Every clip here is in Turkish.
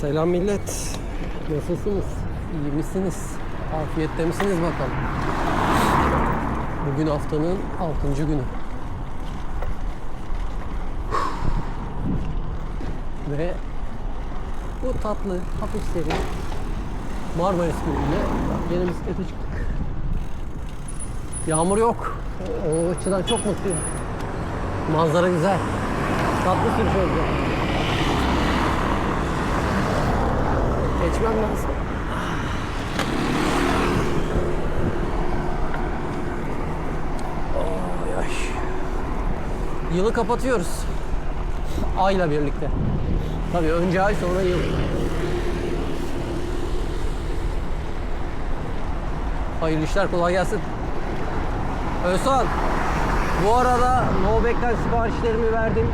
Selam millet. Nasılsınız? İyi misiniz? Afiyette misiniz bakalım? Bugün haftanın 6. günü. Ve bu tatlı, hafif serin Marmaris Gölü'ne yeni bisiklete çıktık. Yağmur yok. O açıdan çok mutluyum. Manzara güzel. Tatlı sürüş olacak. Geçmem lazım. Yılı kapatıyoruz. Ayla birlikte. Tabii önce ay sonra yıl. Hayırlı işler kolay gelsin. Özhan. Bu arada Novbek'ten siparişlerimi verdim.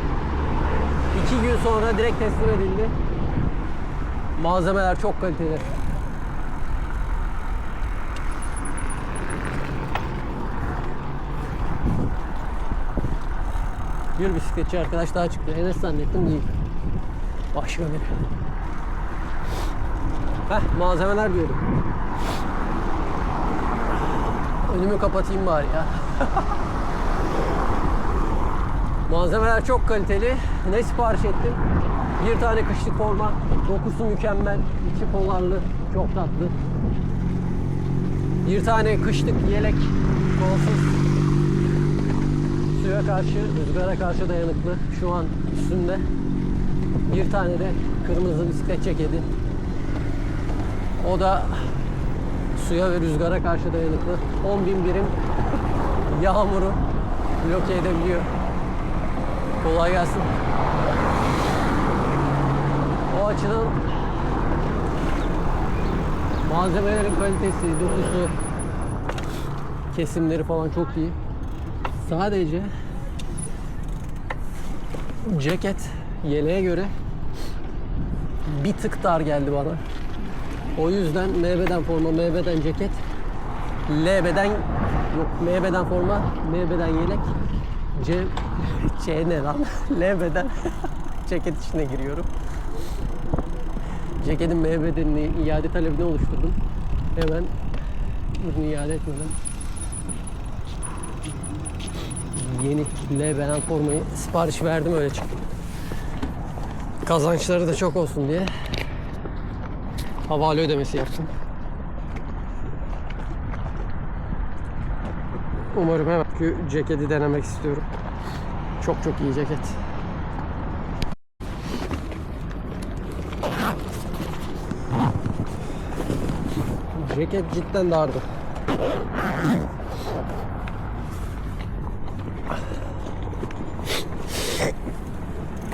İki gün sonra direkt teslim edildi. Malzemeler çok kaliteli. Bir bisikletçi arkadaş daha çıktı. Enes zannettim değil. Başka biri. Heh malzemeler diyordum. Önümü kapatayım bari ya. Malzemeler çok kaliteli. Ne sipariş ettim? Bir tane kışlık forma. Dokusu mükemmel. içi polarlı. Çok tatlı. Bir tane kışlık yelek. Kolsuz. Suya karşı, rüzgara karşı dayanıklı. Şu an üstünde. Bir tane de kırmızı bisiklet ceketi. O da suya ve rüzgara karşı dayanıklı. 10 bin birim yağmuru bloke edebiliyor. Kolay gelsin. O açıdan malzemelerin kalitesi, dokusu, kesimleri falan çok iyi. Sadece ceket yeleğe göre bir tık dar geldi bana. O yüzden MB'den forma, MB'den ceket, LB'den yok MB'den forma, MB'den yelek, C, C ne lan? LB'den ceket içine giriyorum. Ceketin M bedenini iade talebini oluşturdum. Hemen ürünü iade etmeden yeni L beden formayı sipariş verdim öyle çıktı. Kazançları da çok olsun diye havale ödemesi yaptım. Umarım hemen ceketi denemek istiyorum. Çok çok iyi ceket. Ceket cidden dardı.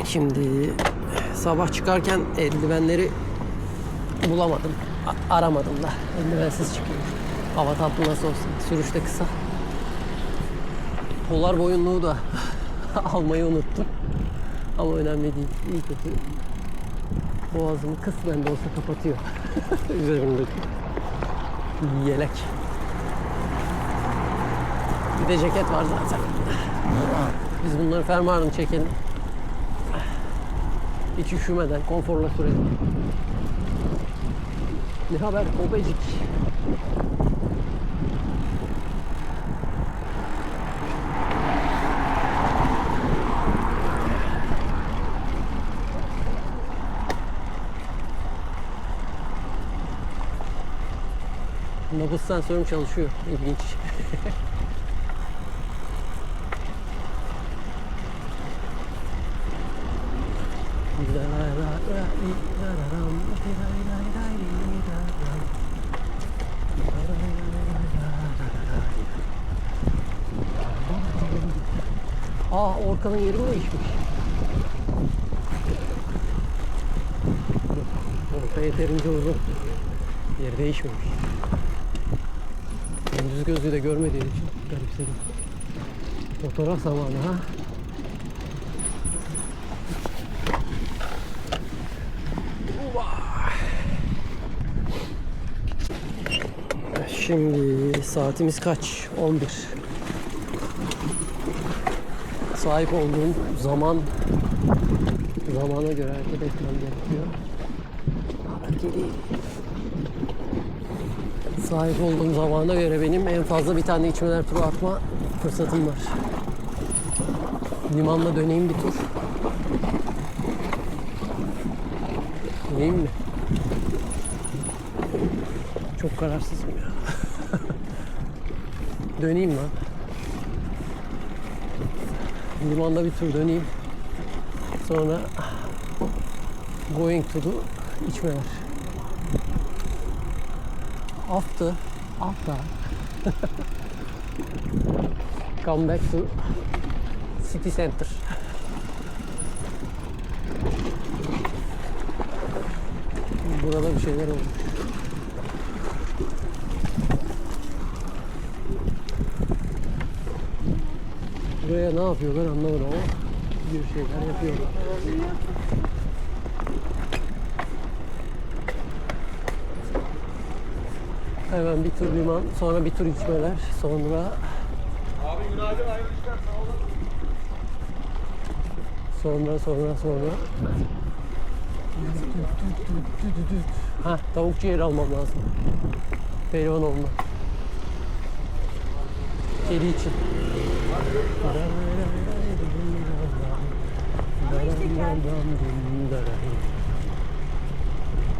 Şimdi sabah çıkarken eldivenleri bulamadım. A- aramadım da. Eldivensiz çıkıyor. Hava tatlı nasıl olsun. Sürüş de kısa. Polar boyunluğu da almayı unuttum. Ama önemli değil. İyi kötü. Boğazımı kısmen de olsa kapatıyor. Üzerimdeki yelek. Bir de ceket var zaten. Biz bunları fermuarını çekelim. Hiç üşümeden konforla sürelim. Ne haber Kobecik? Nabız sensörüm çalışıyor. İlginç. Aa Orkan'ın yeri mi değişmiş? Orta yeterince uzun. Yeri değişmemiş. Gündüz gözüyle görmediğim için garipsedim. Fotoğraf zamanı ha. Şimdi saatimiz kaç? 11. Sahip olduğum zaman zamana göre hareket etmem gerekiyor. kedi. Sahip olduğum zamana göre benim en fazla bir tane içmeler turu atma fırsatım var. Limanla döneyim bir tur. Döneyim mi? Çok kararsızım ya. döneyim lan. Limanda bir tur döneyim. Sonra going to the içmeler. After, after come back to city center. Burada bir şeyler olmuş. Buraya ne yapıyorlar anlamadım ama bir şeyler yapıyorlar. Hemen bir tur liman, sonra bir tur içmeler, sonra Abi günaydın hayırlı işler sağ olun. sonra sonra sonra Ha tavuk ciğeri almam lazım. Pehlivan olma. Kedi için.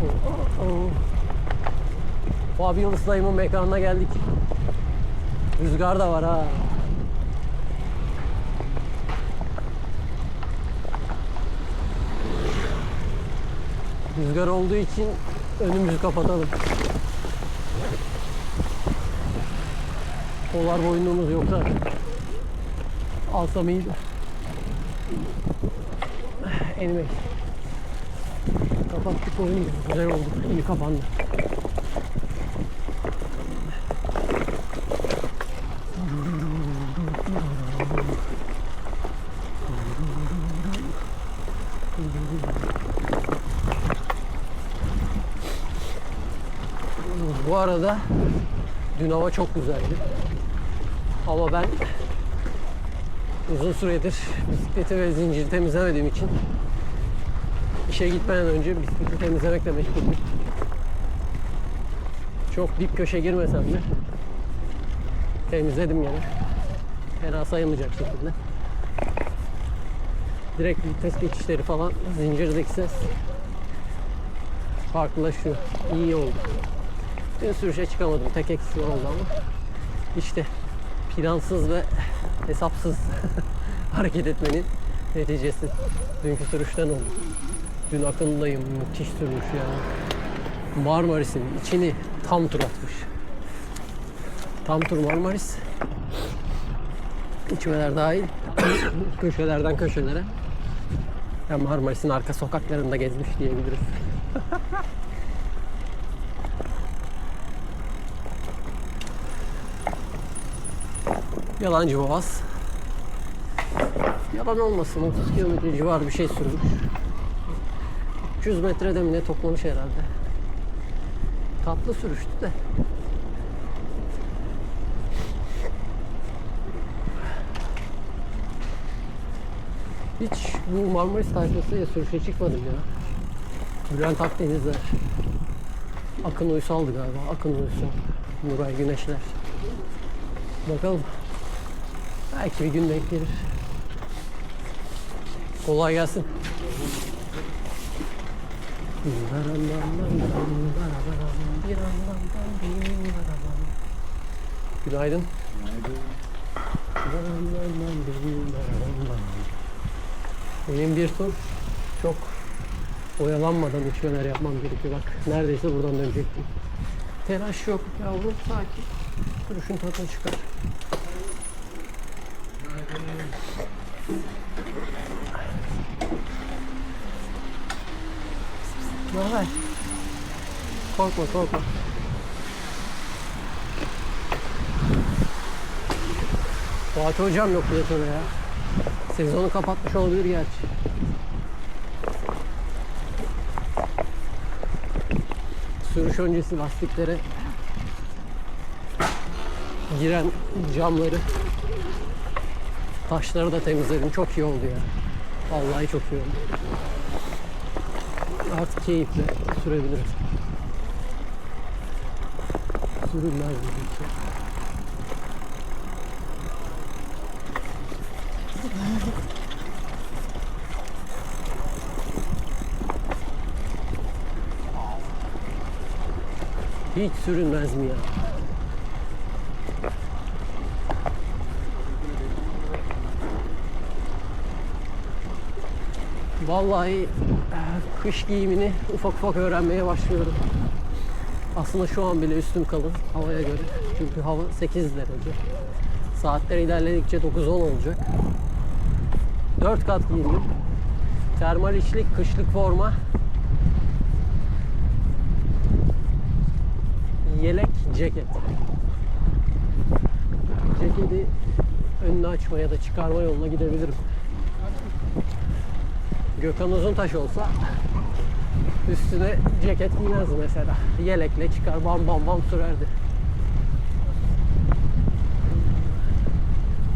Oh, oh, oh. Fabio Dayım'ın mekanına geldik. Rüzgar da var ha. Rüzgar olduğu için önümüzü kapatalım. Polar boyunluğumuz yok zaten. Alsam iyiydi. Anyway. Kapattık oyunu. Güzel oldu. İyi kapandı. Bu arada dün hava çok güzeldi. Ama ben uzun süredir bisikleti ve zinciri temizlemediğim için işe gitmeden önce bisikleti temizlemekle meşguldüm. Çok dip köşe girmesem de temizledim yani. Fena sayılmayacak şekilde. Direkt vites geçişleri falan zincirdeki ses farklılaşıyor. İyi oldu. Dün sürüşe çıkamadım. Tek eksiğim oldu ama işte plansız ve hesapsız hareket etmenin neticesi. Dünkü sürüşten oldu. Dün akındayım. Müthiş sürmüş yani. Marmaris'in içini tam tur atmış. Tam tur Marmaris. İçmeler dahil. Köşelerden köşelere. Yani Marmaris'in arka sokaklarında gezmiş diyebiliriz. Yalancı Boğaz. Yalan olmasın 30 kilometre civarı bir şey sürmüş. 300 metrede mi ne toplamış herhalde. Tatlı sürüştü de. Hiç bu Marmaris tayfasıyla sürüşe çıkmadım ya. Bülent Akdenizler. Akın Uysal'dı galiba. Akın Uysal. Nuray Güneşler. Bakalım. Belki bir gün denk gelir. Kolay gelsin. Günaydın. Benim bir tur çok oyalanmadan içmeler yapmam gerekiyor. Bak neredeyse buradan dönecektim. Telaş yok yavrum sakin. Duruşun tadını çıkar. Haber? Korkma korkma. Fatih hocam yok sonra ya. Sezonu kapatmış olabilir gerçi. Sürüş öncesi lastiklere giren camları Taşları da temizledim. Çok iyi oldu ya. Vallahi çok iyi oldu. Artık keyifle sürebiliriz. Sürülmez gibi ki. Hiç sürünmez mi ya? Vallahi eh, kış giyimini ufak ufak öğrenmeye başlıyorum. Aslında şu an bile üstüm kalın havaya göre. Çünkü hava 8 derece. Saatler ilerledikçe 9-10 olacak. 4 kat giyindim. Termal içlik, kışlık forma. Yelek, ceket. Ceketi önünü açma ya da çıkarma yoluna gidebilirim. Gökhan Uzuntaş olsa üstüne ceket giymezdi mesela. Yelekle çıkar bam bam bam sürerdi.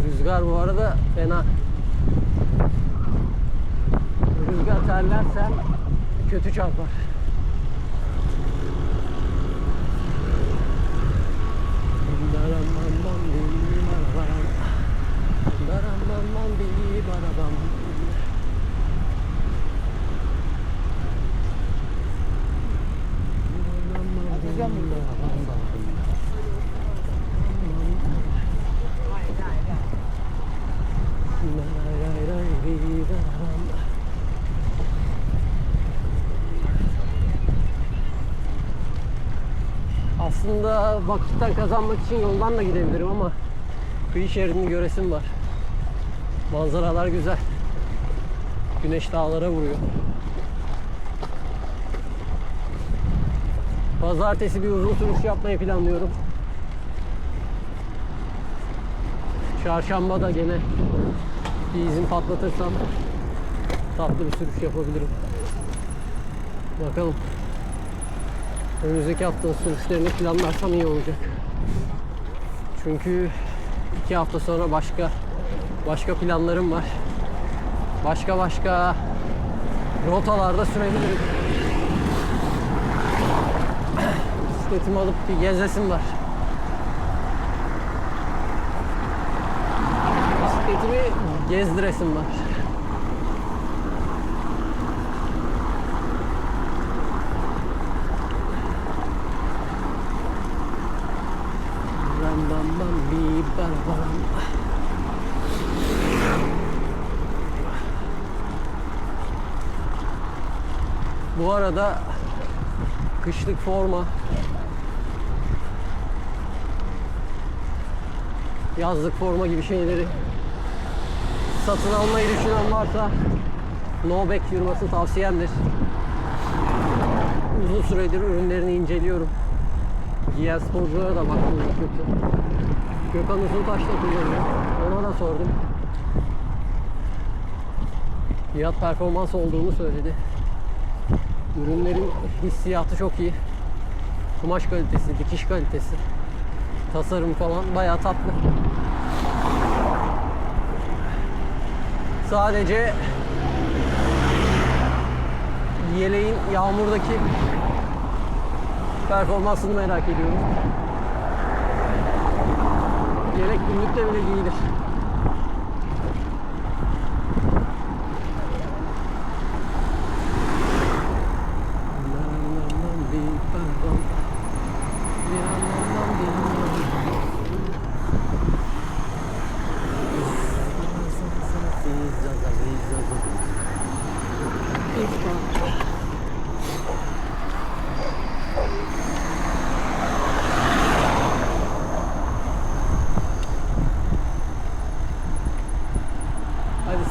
Rüzgar bu arada fena. Rüzgar terlersen kötü çarpar. Daram bam bam bim barabaram. Daram bam bam bim barabam. Aslında vakitten kazanmak için yoldan da gidebilirim ama kıyı şeridini göresim var. Manzaralar güzel. Güneş dağlara vuruyor. Pazartesi bir uzun sürüş yapmayı planlıyorum. Çarşamba da gene bir izin patlatırsam tatlı bir sürüş yapabilirim. Bakalım. Önümüzdeki hafta sürüşlerini planlarsam iyi olacak. Çünkü iki hafta sonra başka başka planlarım var. Başka başka rotalarda sürebilirim. Bisikletimi alıp bir gezesim var. Bisikletimi gezdiresim var. Bu arada kışlık forma yazlık forma gibi şeyleri satın almayı düşünen varsa Novek firması tavsiyemdir. Uzun süredir ürünlerini inceliyorum. Giyen sporculara da baktım kötü. Gökhan Uzuntaş da kullanıyor. Ona da sordum. Fiyat performans olduğunu söyledi. Ürünlerin hissiyatı çok iyi. Kumaş kalitesi, dikiş kalitesi, tasarım falan bayağı tatlı. Sadece yeleğin yağmurdaki performansını merak ediyorum. Yelek günlükte bile giyilir.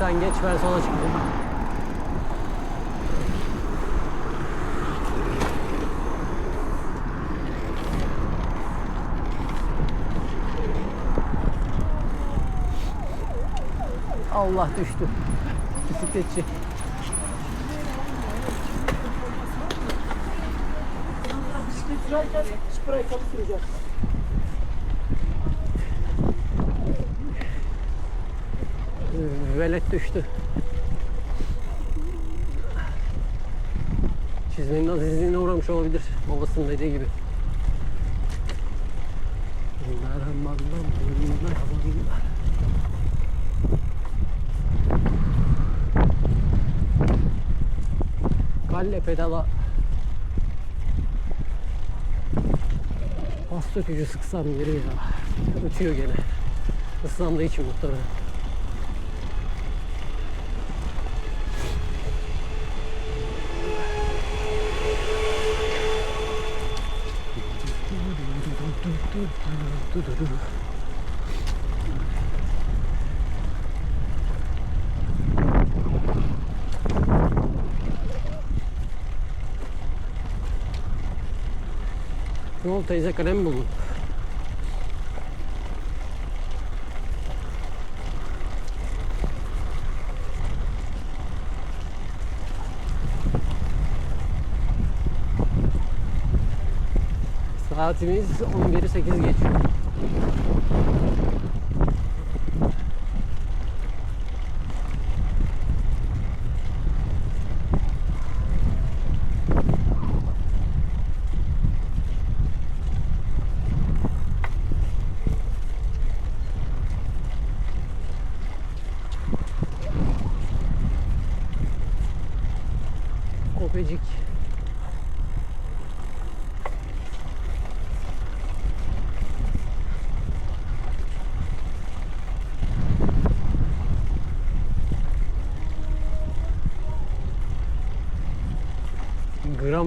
Sen geç ben sola çıkayım. Allah düştü. Bisikletçi. Bisiklet sprey kapı süreceğiz. Velet düştü. Çizmenin azizliğine uğramış olabilir. Babasının dediği gibi. Galle pedala Bas sökücü sıksam yeri ya. Ötüyor gene. Islandığı için muhtemelen. Ne oldu teyze kalem buldun? Saatimiz 11'i 8 geçiyor. ハハハハ!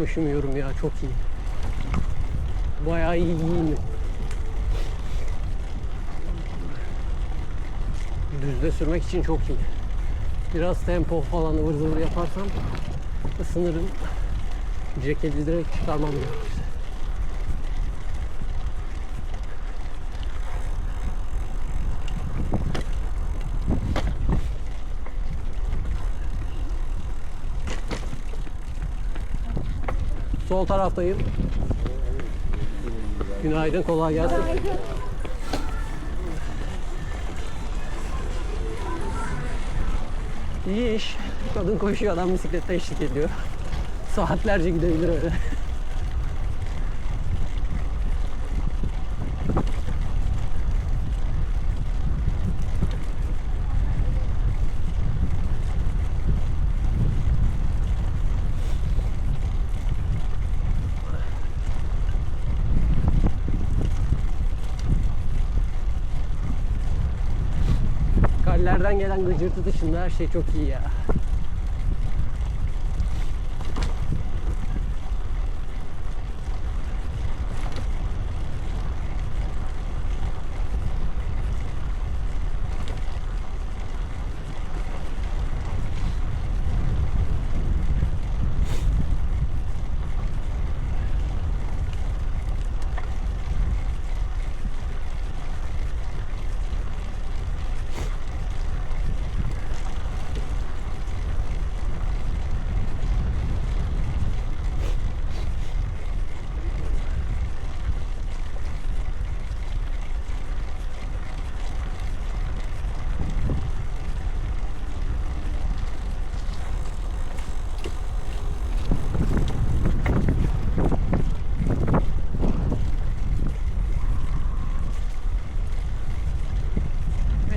Üşümüyorum ya çok iyi. Bayağı iyi giyindim. Düzde sürmek için çok iyi. Biraz tempo falan ıvır zıvır yaparsam ısınırım. Ceketi direkt çıkarmam gerekir. Sol taraftayım. Günaydın, kolay gelsin. İyi iş. Kadın koşuyor, adam bisiklette eşlik ediyor. Saatlerce gidebilir öyle. Kallerden gelen gıcırtı dışında her şey çok iyi ya.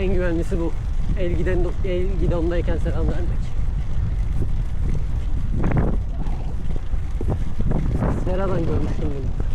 En güvenlisi bu. El, giden, el gidondayken selam vermek. Sera'dan görmüştüm bunu.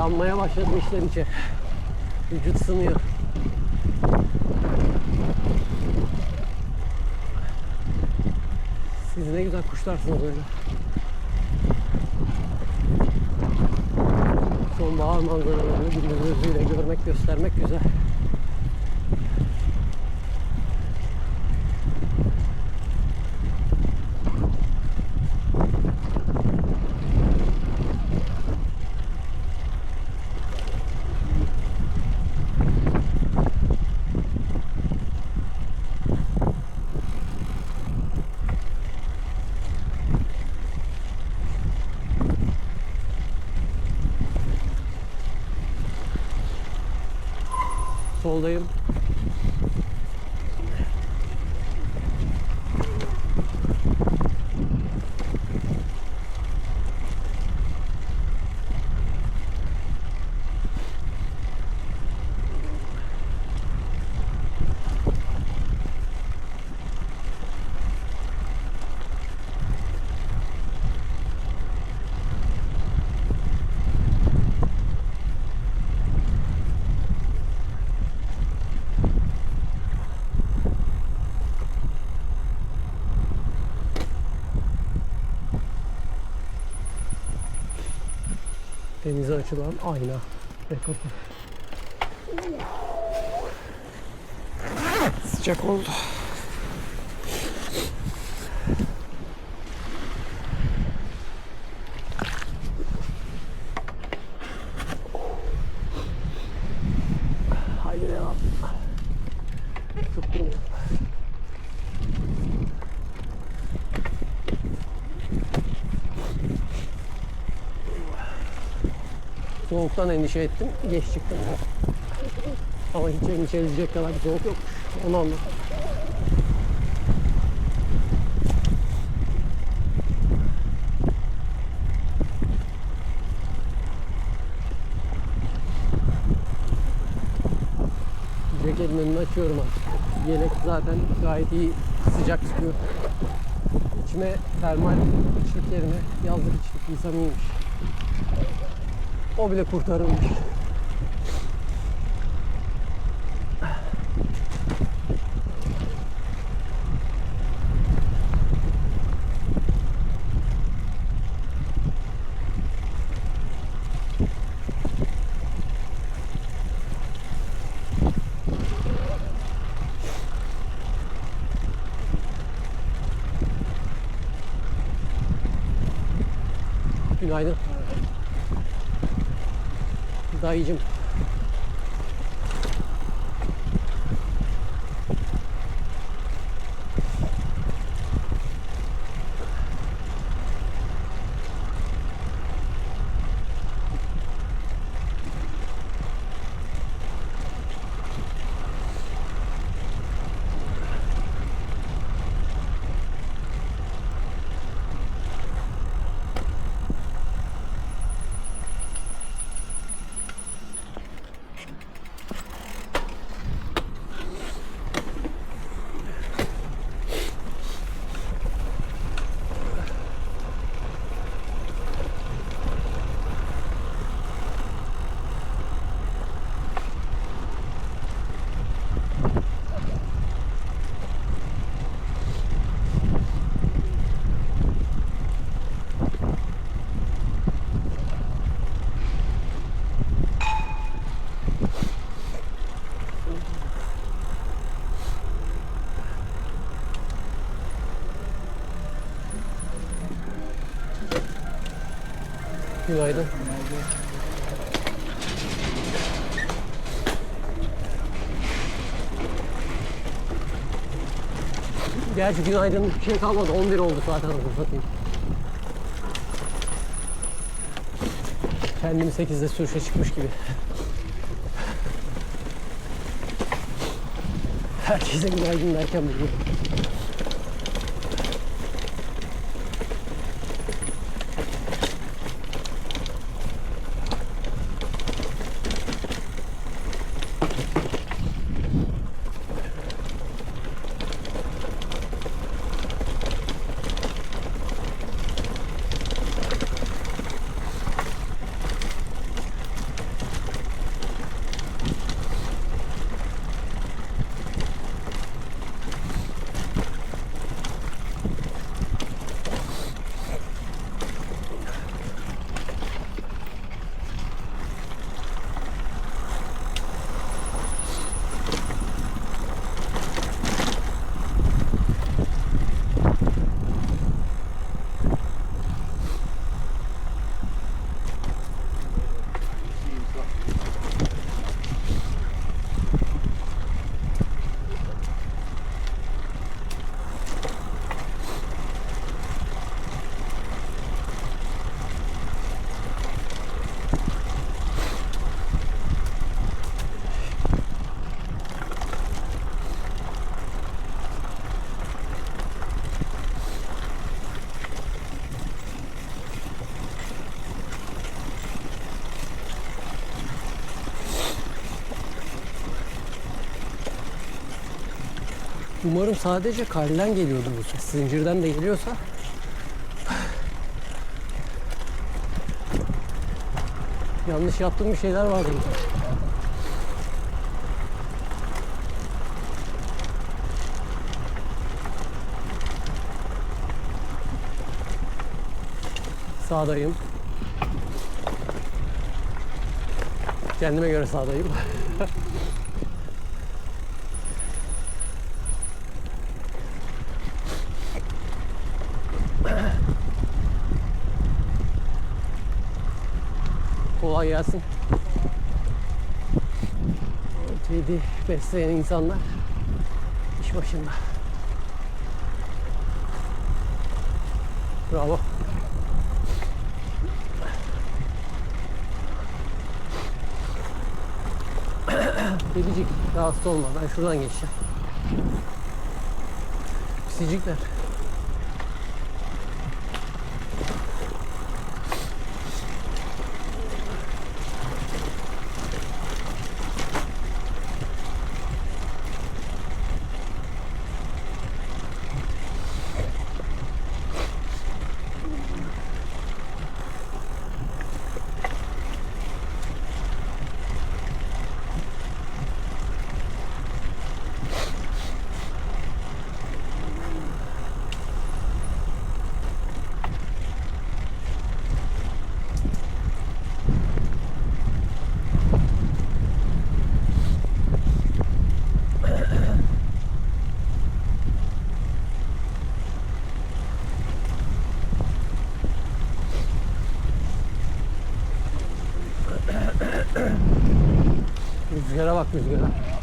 Yanmaya başladı işler içe. Vücut ısınıyor. Siz ne güzel kuşlarsınız öyle. Sonbahar manzaralarını gündüz gözüyle görmek, göstermek güzel. Soldayım. Denize açılan ayna ve kapı. Sıcak oldu. Soğuktan endişe ettim. Geç çıktım. Ama hiç endişe edecek kadar bir soğuk yok. Onu anladım. Ceketin önünü açıyorum artık. Yelek zaten gayet iyi sıcak tutuyor. İçime termal içlik yerine yazlık içlik giysem iyiymiş. O bile kurtarılmış. Günaydın. Dayıcım. Günaydın. Gerçi günaydın bir şey kalmadı. 11 oldu zaten anasını satayım. Kendimi 8'de sürüşe çıkmış gibi. Herkese günaydın derken bugün. Umarım sadece kalden geliyordu bu ses. Zincirden de geliyorsa. Yanlış yaptığım bir şeyler var burada. Sağdayım. Kendime göre sağdayım. Kolay gelsin. Kedi besleyen insanlar iş başında. Bravo. Kedicik rahatsız olma. Ben şuradan geçeceğim. Pisicikler. Rüzgara bak rüzgara.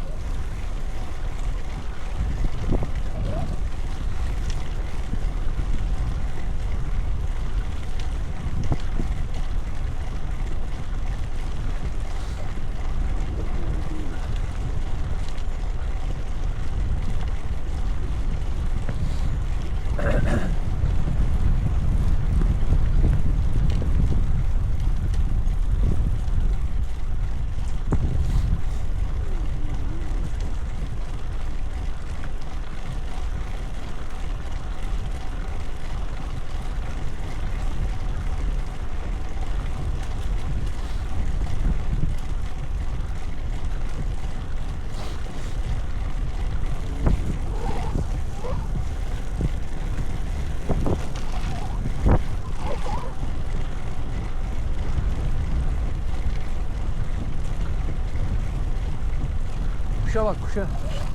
Kuşa bak kuşa.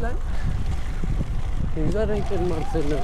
Lan. Güzel renklerin öyle.